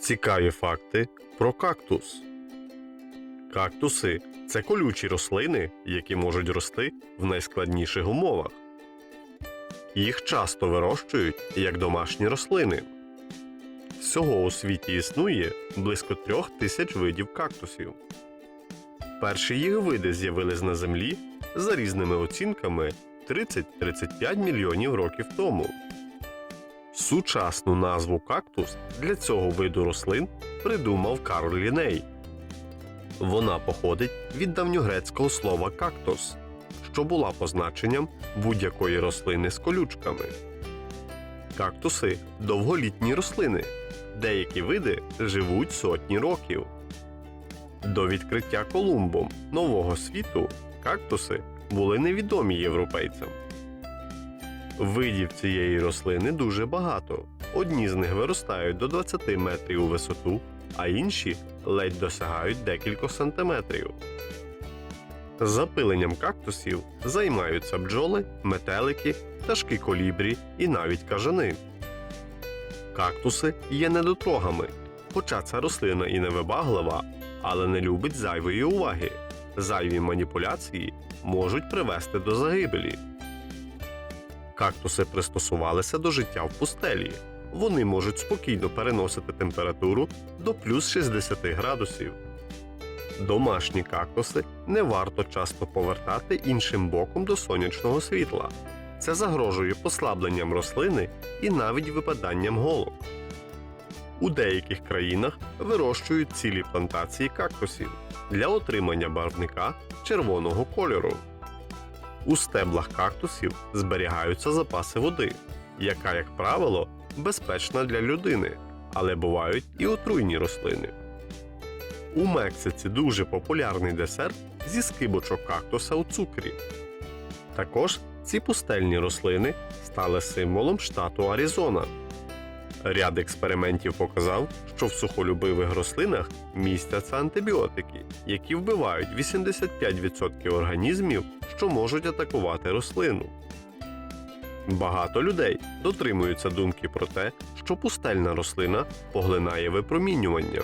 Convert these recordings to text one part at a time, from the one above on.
Цікаві факти про кактус. Кактуси це колючі рослини, які можуть рости в найскладніших умовах. Їх часто вирощують як домашні рослини. Всього у світі існує близько трьох тисяч видів кактусів. Перші їх види з'явились на землі за різними оцінками 30-35 мільйонів років тому. Сучасну назву кактус для цього виду рослин придумав Карл Ліней. Вона походить від давньогрецького слова кактус, що була позначенням будь-якої рослини з колючками. Кактуси довголітні рослини. Деякі види живуть сотні років. До відкриття Колумбом нового світу кактуси були невідомі європейцям. Видів цієї рослини дуже багато. Одні з них виростають до 20 метрів у висоту, а інші ледь досягають декількох сантиметрів. Запиленням кактусів займаються бджоли, метелики, пташки колібрі і навіть кажани. Кактуси є недотрогами, хоча ця рослина і невибаглива, але не любить зайвої уваги. Зайві маніпуляції можуть привести до загибелі. Кактуси пристосувалися до життя в пустелі. Вони можуть спокійно переносити температуру до плюс 60 градусів. Домашні кактуси не варто часто повертати іншим боком до сонячного світла. Це загрожує послабленням рослини і навіть випаданням голок. У деяких країнах вирощують цілі плантації кактусів для отримання барвника червоного кольору. У стеблах кактусів зберігаються запаси води, яка, як правило, безпечна для людини, але бувають і отруйні рослини. У Мексиці дуже популярний десерт зі скибочок кактуса у цукрі. Також ці пустельні рослини стали символом штату Аризона. Ряд експериментів показав, що в сухолюбивих рослинах містяться антибіотики, які вбивають 85% організмів, що можуть атакувати рослину. Багато людей дотримуються думки про те, що пустельна рослина поглинає випромінювання.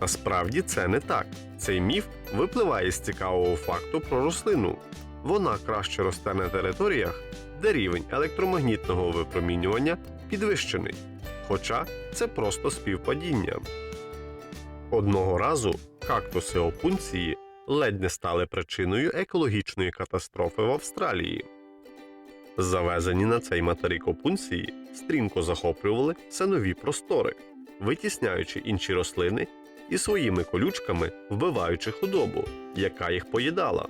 Насправді це не так. Цей міф випливає з цікавого факту про рослину. Вона краще росте на територіях, де рівень електромагнітного випромінювання підвищений, хоча це просто співпадіння. Одного разу кактуси опунції ледь не стали причиною екологічної катастрофи в Австралії. Завезені на цей материк опунції стрімко захоплювали все нові простори, витісняючи інші рослини і своїми колючками вбиваючи худобу, яка їх поїдала.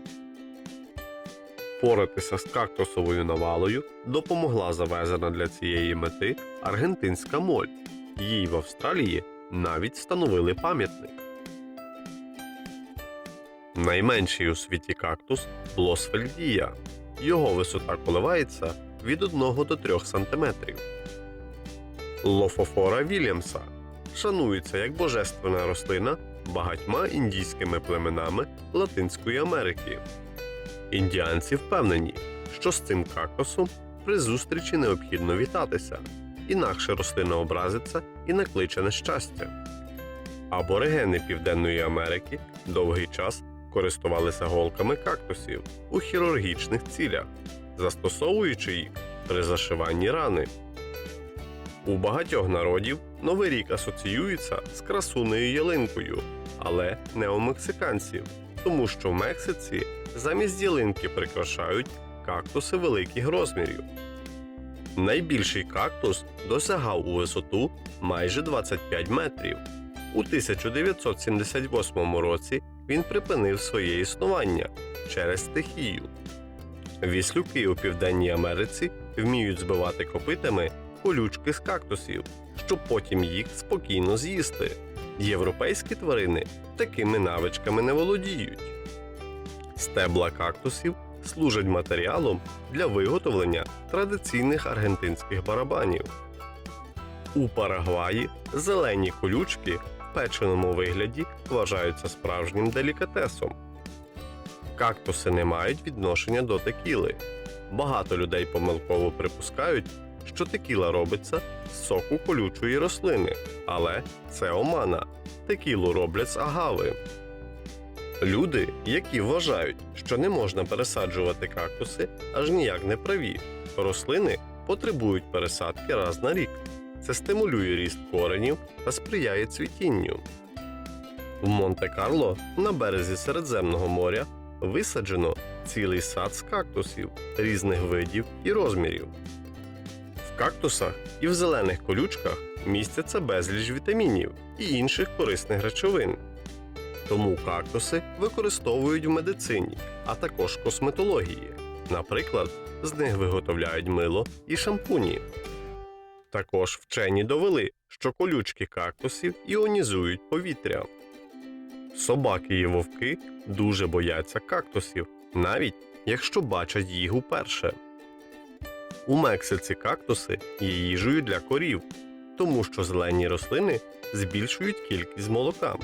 Поратися з кактусовою навалою допомогла завезена для цієї мети аргентинська моль. Їй в Австралії навіть встановили пам'ятник. Найменший у світі кактус блосфельдія. Його висота коливається від 1 до 3 см. Лофофора Вільямса шанується як божественна рослина багатьма індійськими племенами Латинської Америки. Індіанці впевнені, що з цим кактусом при зустрічі необхідно вітатися, інакше рослина образиться і накличе нещастя. Аборигени Південної Америки довгий час користувалися голками кактусів у хірургічних цілях, застосовуючи їх при зашиванні рани. У багатьох народів Новий рік асоціюється з красунею ялинкою, але не у мексиканців, тому що в Мексиці замість ялинки прикрашають кактуси великих розмірів. Найбільший кактус досягав у висоту майже 25 метрів. У 1978 році він припинив своє існування через стихію. Віслюки у Південній Америці вміють збивати копитами колючки з кактусів, щоб потім їх спокійно з'їсти. Європейські тварини такими навичками не володіють. Стебла кактусів служать матеріалом для виготовлення традиційних аргентинських барабанів. У Парагваї зелені колючки в печеному вигляді вважаються справжнім делікатесом. Кактуси не мають відношення до текіли. Багато людей помилково припускають, що текіла робиться з соку колючої рослини, але це омана. Текілу роблять з агави. Люди, які вважають, що не можна пересаджувати кактуси, аж ніяк не праві. Рослини потребують пересадки раз на рік. Це стимулює ріст коренів та сприяє цвітінню. В Монте-Карло на березі Середземного моря висаджено цілий сад з кактусів різних видів і розмірів. Кактусах і в зелених колючках містяться безліч вітамінів і інших корисних речовин. Тому кактуси використовують в медицині, а також косметології. Наприклад, з них виготовляють мило і шампуні. Також вчені довели, що колючки кактусів іонізують повітря. Собаки і вовки дуже бояться кактусів, навіть якщо бачать їх уперше. У Мексиці кактуси є їжею для корів, тому що зелені рослини збільшують кількість молока.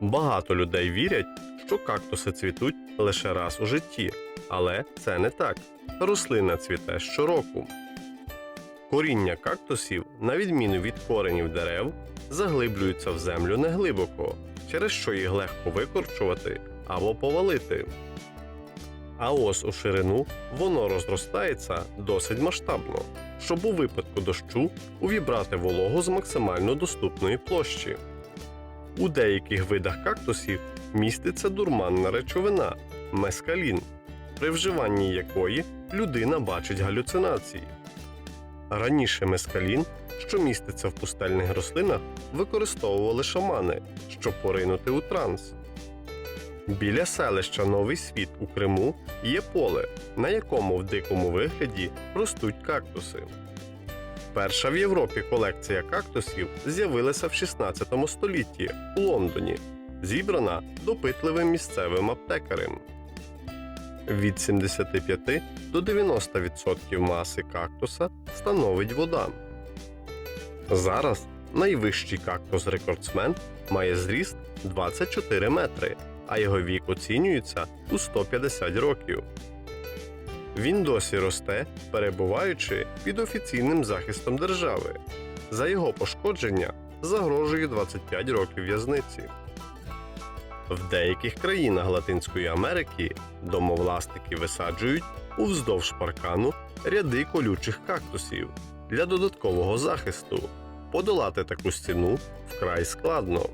Багато людей вірять, що кактуси цвітуть лише раз у житті, але це не так. Рослина цвіте щороку. Коріння кактусів, на відміну від коренів дерев, заглиблюються в землю неглибоко, через що їх легко викорчувати або повалити. А ось у ширину воно розростається досить масштабно, щоб у випадку дощу увібрати вологу з максимально доступної площі. У деяких видах кактусів міститься дурманна речовина мескалін, при вживанні якої людина бачить галюцинації. Раніше мескалін, що міститься в пустельних рослинах, використовували шамани, щоб поринути у транс. Біля селища Новий Світ у Криму є поле, на якому в дикому вигляді ростуть кактуси. Перша в Європі колекція кактусів з'явилася в 16 столітті у Лондоні, зібрана допитливим місцевим аптекарем. Від 75 до 90% маси кактуса становить вода. Зараз найвищий кактус-рекордсмен має зріст 24 метри, а його вік оцінюється у 150 років. Він досі росте, перебуваючи під офіційним захистом держави. За його пошкодження загрожує 25 років в'язниці. В деяких країнах Латинської Америки домовласники висаджують уздовж паркану ряди колючих кактусів для додаткового захисту. Подолати таку стіну вкрай складно.